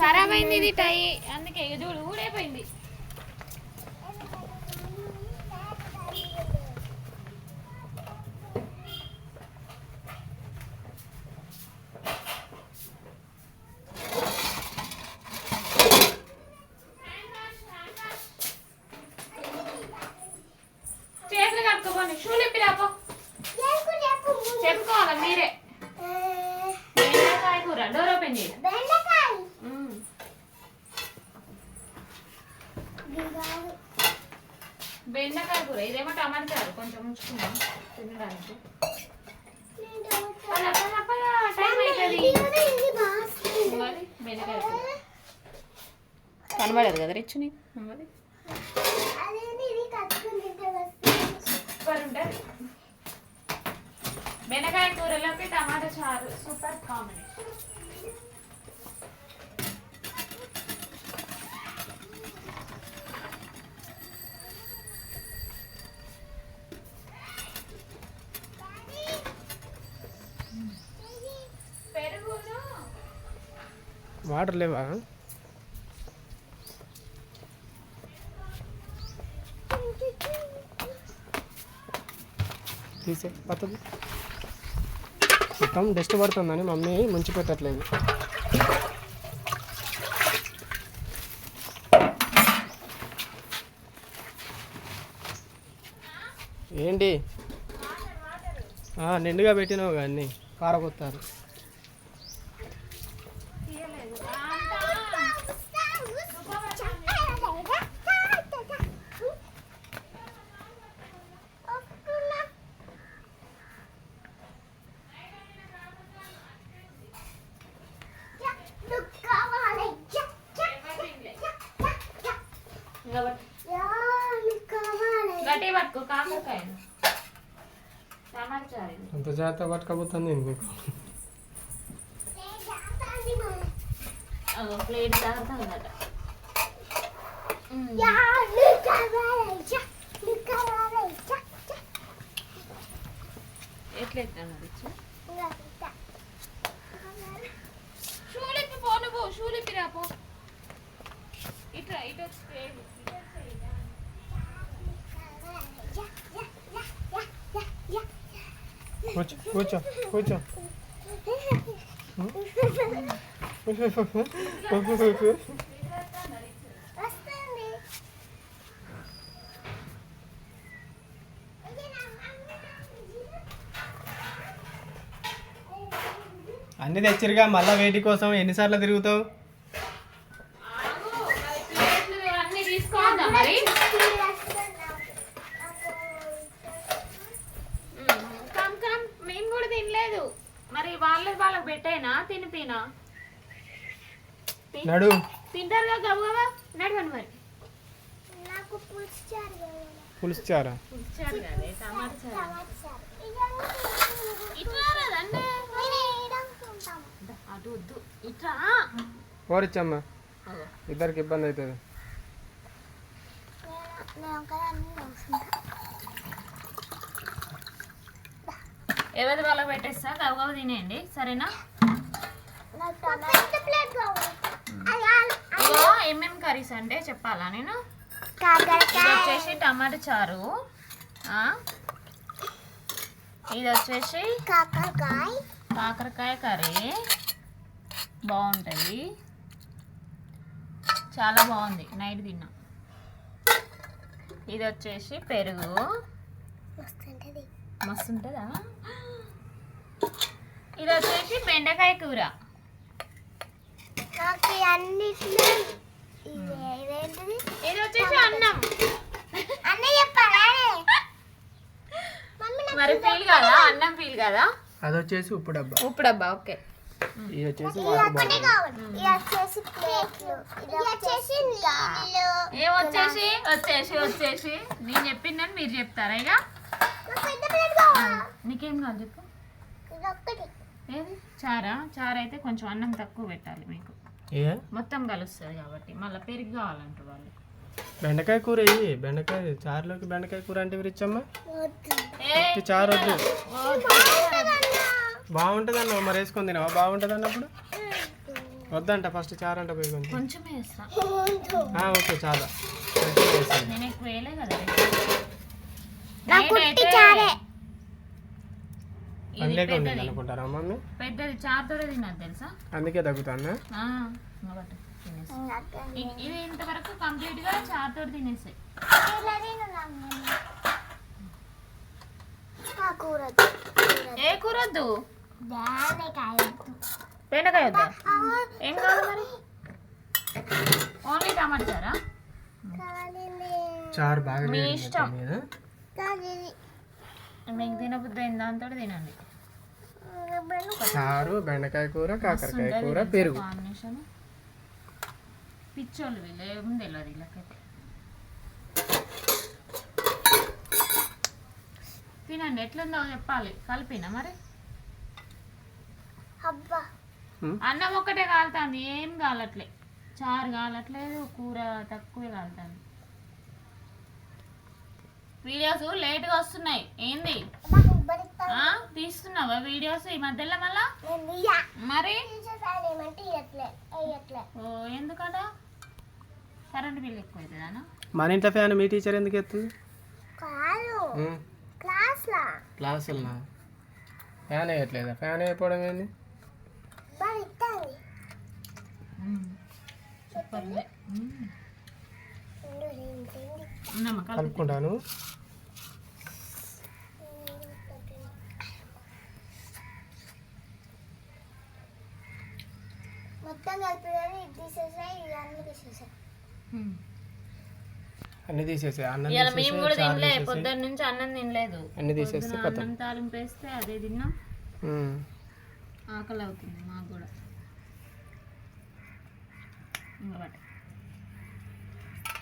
ఖరాబ్ అయింది ఇది టై. అందుకే చూడు ఊడైపోయింది. కొంచెం ఉంచుకున్నాం తినడానికి. కనబడదు కదా రిచ్ సూపర్ ఉంటుంది బెండకాయ కూరలోకి టమాటా చారు. Super combination. వాటర్ లేవా? తీసే పత్తది మొత్తం డస్ట్ పడుతుందని మమ్మీ ముంచి పెట్టట్లేదు ఏంటి నిండుగా పెట్టినావు కానీ అన్నీ గట్టి పట్టుకో కాకరకాయ టమాటా చారు ఇది. అంత జాగ్రత్త పట్టుకపోతుంది నీకు అగో ప్లేట్ జాగ్రత్త ఉందట ఎట్లా ఎత్తాను రిచ్ షూలిప్పి పో నువ్వు షూలిప్పి రా పో ఇట్లా ఇటు వచ్చి ప్లేట్ ఇటు వచ్చి కూర్చో కూర్చో కూర్చో. అన్ని తెచ్చిరుగా మళ్ళా వేటి కోసం ఎన్నిసార్లు తిరుగుతావు ఆగు, మరి ప్లేట్లు అన్నీ తీసుకోవద్దా మరి కమ్ కమ్ మేము కూడా తినలేదు మరి వాళ్ళది వాళ్ళకి పెట్టేనా? తినిపినా? తిన్- నడు. తింటారుగా గబగబా నడవండి మరి. నాకు పులుసు చారు. కావాలి. పులుసు చారా ఇచ్చారు కదే టమాటా చారు టమాటా చారు. ఇట్లా రాదండి నేను ఏడనుకుంటాం. అటు వద్దు ఇట్లా కోరిచ్చమ్మా అగో. ఇద్దరికి ఇబ్బంది అవుతుంది నేను- నేను ఒకదాన్ని చూసుకుంటా. ఎవరి వాళ్ళకి పెట్టేస్తా? గబగబా తినేయండి. సరేనా? ఇగో ఏమేం కర్రీస్ అంటే చెప్పాలా నేను? ఇది వచ్చేసి టమాటా చారు. ఇది వచ్చేసి కాకరకాయ కాకరకాయ కర్రీ. బాగుంటుంది చాలా బాగుంది. నైట్ తిన్నా. ఇది వచ్చేసి పెరుగు. మస్తు ఉంటుందా? ఇది వచ్చేసి బెండకాయ కూర. ఇది. వచ్చేసి అన్నం. మరి ఫీల్ కదా? అన్నం ఫీల్ కదా? అది వచ్చేసి ఉప్పు డబ్బా. ఉప్పు డబ్బా ఓకే. ఇది వచ్చేసి వచ్చేసి వచ్చేసి నీళ్ళు. ఏ వచ్చేసి? వచ్చేసి వచ్చేసి. నేను చెప్పిందని మీరు చెప్తారా ఇక? నాకు పెద్ద ప్లేట్ కావాలి? నీకేం కావాలి చెప్పు. ఏది? చారా? చారు అయితే కొంచెం అన్నం తక్కువ పెట్టాలి మీకు. మొత్తం కలుస్తుంది కాబట్టి. మళ్ళీ పెరుగు కావాలంటారు వాళ్ళు. బెండకాయ కూర ఇయ్యి బెండకాయ చారులోకి బెండకాయ కూర అంటే విరిచ్చమ్మా చారు వద్దు. బాగుంటుంది అన్న మరి వేసుకొని తినవా? బాగుంటుంది అన్నప్పుడు వద్దంట ఫస్ట్ చారు అంట పోయి కొంచెం. ఓకే చాలా కొంచెం వేసేయండి. నేను ఎక్కువ వేయలే కదా నా కుట్టి చారే ఇది అందులోకి ఉంది పెద్దది. అనుకుంటారా మమ్మీ? పెద్దది చారుతోనే తిన్నది తెలుసా? అందుకే తగ్గుతానా ఆ, ఇంకా పట్టు, తినేసి. ఇ- ఇది ఇంతవరకు కంప్లీట్గా చారుతో తినేసాయి ఏ కూర వద్దు? దానికాయ బెండకాయ వద్దా? ఏం కావాలి మరి? ఓన్లీ టమాటా చారా? కాలింది చారు బాగా మీ ఇష్టం. మీకు తినబుద్ధి అయిన దాంతో తినండి. చారు బెండకాయ కూర కాకరకాయ కూర పెరుగు. కాంబినేషన్ పిచ్చోళ్ళు వీళ్ళు ఏముంది తెలియదు వీళ్ళకైతే. తినండి ఎట్లుందో చెప్పాలి. కలిపినా మరి? అన్నం ఒక్కటే కాలుతుంది ఏం కాలట్లే. చారు కాలట్లేదు కూర తక్కువే కాలుతుంది. వీడియోస్ లేట్గా వస్తున్నాయి. ఏంది? తీస్తున్నావా వీడియోస్ ఈ మధ్యలో మళ్ళా? మరి? ఎందుకట? కరెంట్ బిల్ ఎక్కువ అవుతుందా మన ఇంట్లో ఫ్యాన్ మీ టీచర్ ఎందుకు ఎత్తుంది? క్లాస్లా? ఫ్యాన్ వేయట్లేదా? ఫ్యాన్ వేయకపోవడం ఏంది? బాగా కలుపుకుంటాను. అన్ని తీసేసి అన్నం తీసేసి, మేము కూడా తినలే. పొద్దున్న నుంచి అన్నం తినలేదు అన్ని తీసేస్తే. అన్నం తాలింపు వేస్తే అదే తిన్నాం ఆకలి అవుతుంది మాకు కూడా ఇంకా పట్టు. కొన్ని ఉమ్, కొన్ని మస్తుందట మ్మ్.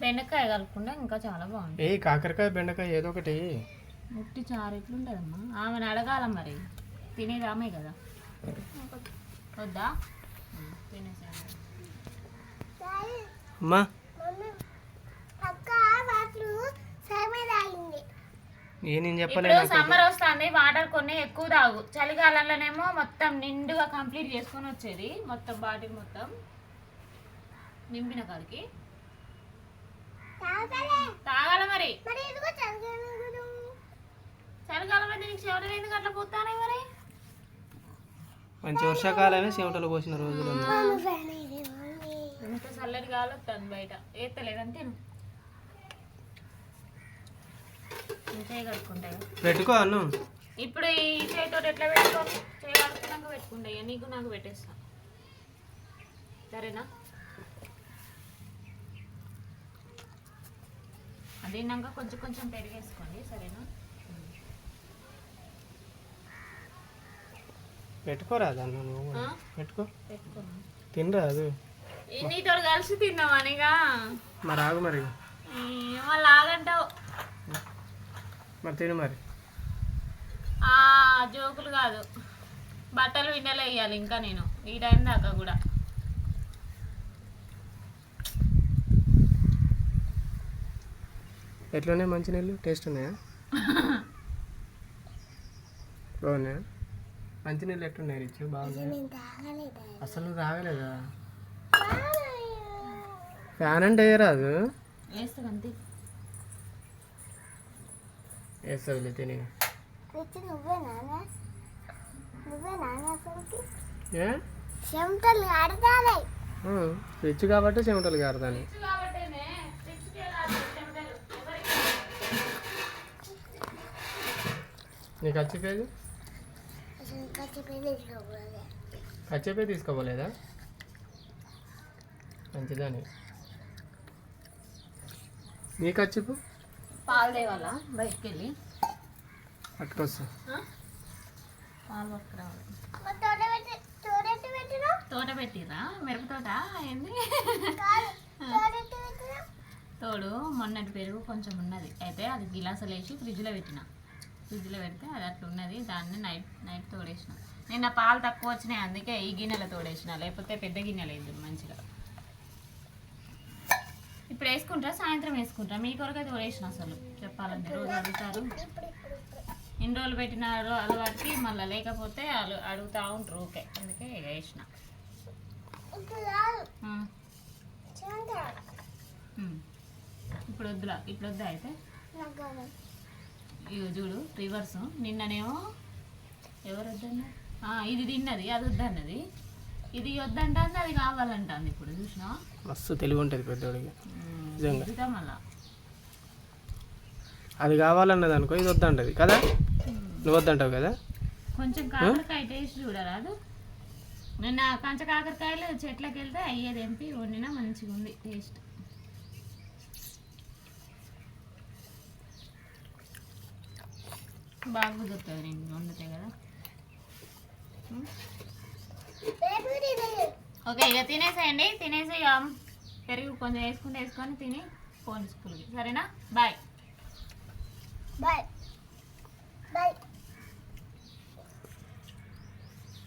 బెండకాయ కలుపుకుండా ఇంకా చాలా బాగుంది ఏ కాకరకాయ బెండకాయ ఏదో ఒకటి. ఉట్టి చారు ఎట్లుంటుందమ్మా? ఆమెను అడగాల మరి. తినేది ఆమె కదా. వద్దా? డాడీ అమ్మా. ఏ నేను ఇప్పుడు సమ్మర్ వస్తుంది వాటర్ కొన్ని ఎక్కువ తాగు. చలికాలంలోనేమో మొత్తం నిండుగా కంప్లీట్ చేసుకొని వచ్చేది మొత్తం బాటిల్ మొత్తం. నింపిన కాడికి. తాగలే. తాగాల మరి. మరి ఎందుకు చదివాను చలికాలం అయితే నీకు చెమటలు ఎందుకు అట్లా పోతానే మరి? మంచి వర్షాకాలమే చెమటలు పోసిన రోజులు. ఇంత చల్లటి గాలి వస్తుంది బయట. ఏతలేదంటే పెట్టుకో అన్నం. ఇప్పుడు ఈ చేతితో ఎట్లా పెట్టుకోవాలి చేయి కడుక్కున్నాక పెట్టుకుంటాయి నీకు నాకు పెట్టేస్తా. సరేనా? అది తిన్నాక కొంచెం కొంచెం పెరిగేసుకోండి. సరేనా? పెట్టుకోరాదు అన్నం నువ్వు? పెట్టుకో. పెట్టుకున్నాం తినరాదు నీతో కలిసి తిన్నామనిగా మరి ఆగు మరి. మళ్ళీ ఆగంటావు మరి తిను మరి? ఆ జోకులు కాదు. బట్టలు విన్నెలు వేయాలి ఇంకా నేను. ఈ టైం దాకా కూడా. ఎట్లున్నాయి? మంచి నీళ్ళు? టేస్ట్ ఉన్నాయా? బాగున్నాయా? మంచి నీళ్ళు ఎట్లున్నాయి రిచ్? బాగున్నాయి అసలు నువ్వు తాగలేదా? ఫ్యాన్ అంటే అంతే. వేస్తుంది తిని నువ్వే నాన్న నువ్వే ఏ చెమటలు ఆడతాలే రిచ్ కాబట్టి చెమటలు కారుతాను నీకు ఖర్చుపోయేది అసలు కచ్చి పెళ్ళి తీసుకోకూడదు ఖర్చుపోయి తీసుకోపోలేదా మంచిదని నీ ఖర్చుపు పాలు తేవాలా? బయటికి వెళ్ళి పట్టుకొస్తా పాలు పట్టుకురావాలి. తోట పెట్టిరా? మిరప తోట? ఏంది? తోడు మొన్నటి పెరుగు కొంచెం ఉన్నది. అయితే అది గిలాసలు వేసి ఫ్రిడ్జ్లో పెట్టిన. ఫ్రిడ్జ్లో పెడితే అది అట్లా ఉన్నది. దాన్ని నైట్ నైట్ తోడేసిన. నిన్న పాలు తక్కువ వచ్చినాయి. అందుకే ఈ గిన్నెలో తోడేసిన. లేకపోతే పెద్ద గిన్నెలు వేద్దాం మంచిగా. ఇప్పుడు వేసుకుంటారా? సాయంత్రం వేసుకుంటారా? మీ కొరకే తోడేసిన అసలు. చెప్పాలంటే రోజు అడుగుతారు. ఇన్ని రోజులు పెట్టిన అల- అలవాటుకి మళ్ళీ లేకపోతే వాళ్ళు అడుగుతూ ఉంటారు. ఓకే. అందుకే వేసిన. ఇప్పుడు వద్దులా? ఇప్పుడు వద్దా అయితే. ఇగో చూడు రివర్స్ నిన్ననేమో ఎవరు వద్దన్నారు? ఆ, ఇది తిన్నది అది వద్దన్నది. ఇది వద్దంటుంది అది కావాలంటుంది ఇప్పుడు. చూసినా మస్తు తెలివి ఉంటుంది పెద్దోడికి. నిజంగా. అది కావాలన్నది అనుకో ఇది వద్దంటది కదా? నువ్వు వద్దంటావు కదా? కొంచెం కాకరకాయ టేస్ట్ చూడరాదు నిన్న కంచ కాకరకాయలు చెట్లకి వెళ్తే అయ్యేది ఎంపి వండినా మంచిగా ఉంది టేస్ట్. బాగా కుదురుతుంది నేను వండితే కదా. ఓకే ఇక తినేసేయండి తినేసి ఇక పెరుగు కొంచెం వేసుకుంటే వేసుకొని తిని ఫోన్ స్కూల్కి. సరేనా? బాయ్. బాయ్. బాయ్.